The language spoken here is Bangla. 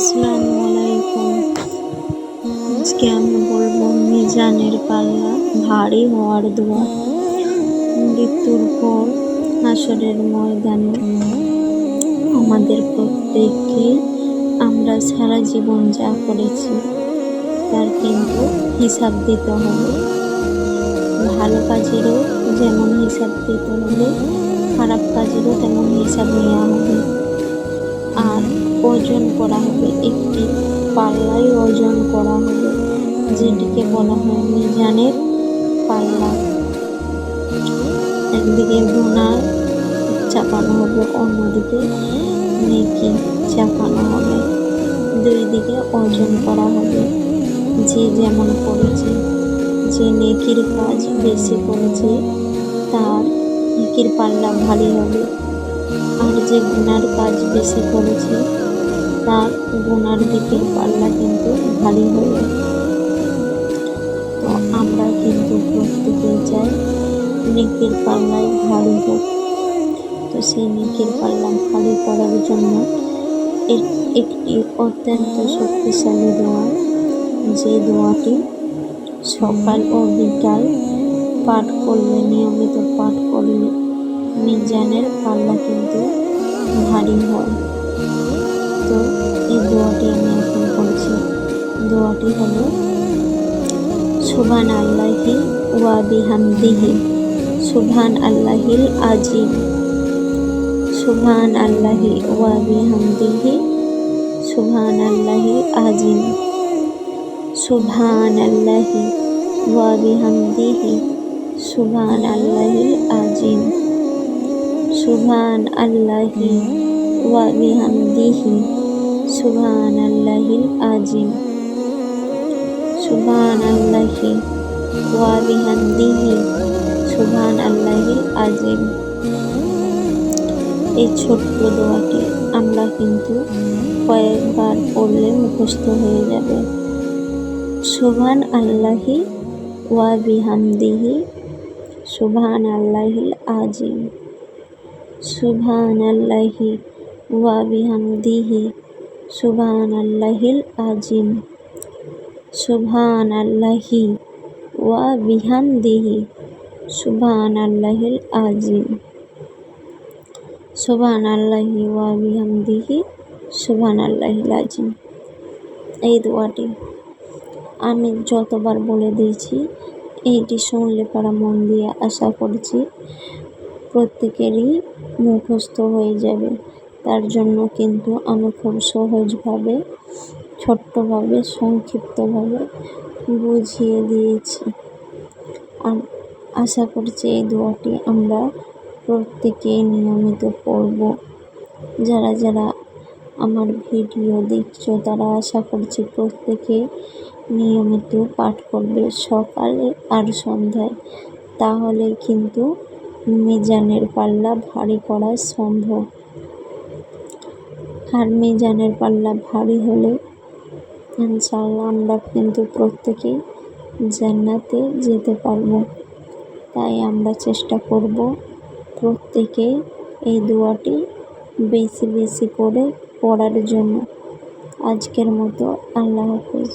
আসসালামু আলাইকুম। আজকে আমি বলব মিজানের পাল্লা ভারী হওয়ার দোয়া। মৃত্যুর পর হাসরের ময়দানে আমাদের প্রত্যেককে আমরা সারা জীবন যা করেছি, তার কিন্তু হিসাব দিতে হবে। ভালো কাজেরও যেমন হিসাব দিতে হবে, খারাপ কাজেরও তেমন হিসাব নেওয়া হবে। আর ওজন করা হবে, একটি পাল্লায় ওজন করা হবে, যেটিকে বলা হয় মিজানের পাল্লা। একদিকে গুণা চাপানো হবে, অন্যদিকে নেকি চাপানো হবে। দুই দিকে ওজন করা হবে, যে যেমন করেছে, যে নেকির কাজ বেশি করেছে, তার নেকির পাল্লা ভারী হবে। আর যে গুনার কাজ বেশি করেছে তার গুনার দিকে পাল্লা কিন্তু ভারী হবে তো আমরা কিন্তু প্রত্যেকে চাই নেকির পাল্লায় ভারী হোক। তো সেই নেকির পাল্লা ভারী করার জন্য একটি অত্যন্ত শক্তিশালী দোয়া। যে দোয়াটি সকাল ও বিকাল পাঠ করলে, নিয়মিত পাঠ করলে মিজানের পাল্লা কিন্তু ভারী হয়। তো এই দোয়াটি আমি এখন করছি দোয়াটি হলো সুবহান আল্লাহি ওয়া বিহামদিহি সুবহান আল্লাহিল আজিম সুবহান আল্লাহি ওয়া বিহামদিহি সুবহান আল্লাহি আজিম সুবহান আল্লাহি ওয়া বিহামদিহি সুবহান আল্লাহিল আজিম সুবহান আল্লাহি ওয়া বিহামদিহি সুবহান আল্লাহিল আজিম সুবহান আল্লাহি ওয়া বিহামদিহি সুবহান আল্লাহিল আজিম এই ছোট্ট দোয়াটি আমরা কিন্তু কয়েকবার পড়লে মুখস্থ হয়ে যাবে। সুবহান আল্লাহি ওয়া বিহামদিহি সুবহান আল্লাহিল আজিম সুবহান আল্লাহি ওয়া বিহামদিহি সুবহান আল্লাহিল আজিম সুবহান আল্লাহি ওয়া বিহামদিহি সুবহান আল্লাহিল আজিম সুবহান আল্লাহি ওয়া বিহামদিহি সুবহান আল্লাহিল আজিম এই দোয়াটি আমি যতবার বলে দিয়েছি, এইটি শুনলে পারা মন দিয়ে আশা করছি প্রত্যেকেরই মুখস্থ হয়ে যাবে। তার জন্য কিন্তু আমি খুব সহজভাবে, ছোট্টভাবে, সংক্ষিপ্তভাবে বুঝিয়ে দিয়েছি। আর আশা করছি এই দোয়াটি আমরা প্রত্যেকেই নিয়মিত পড়ব। যারা যারা আমার ভিডিও দেখছ, তারা আশা করছি প্রত্যেকে নিয়মিত পাঠ করবে সকালে আর সন্ধ্যায়। তাহলে কিন্তু মিজানের পাল্লা ভারী করা সম্ভব। আর মিজানের পাল্লা ভারী হলে ইনশাল্লাহ আমরা কিন্তু প্রত্যেকেই জান্নাতে যেতে পারব। তাই আমরা চেষ্টা করব প্রত্যেকে এই দোয়াটি বেশি বেশি করে পড়ার জন্য। আজকের মতো আল্লাহ হাফেজ।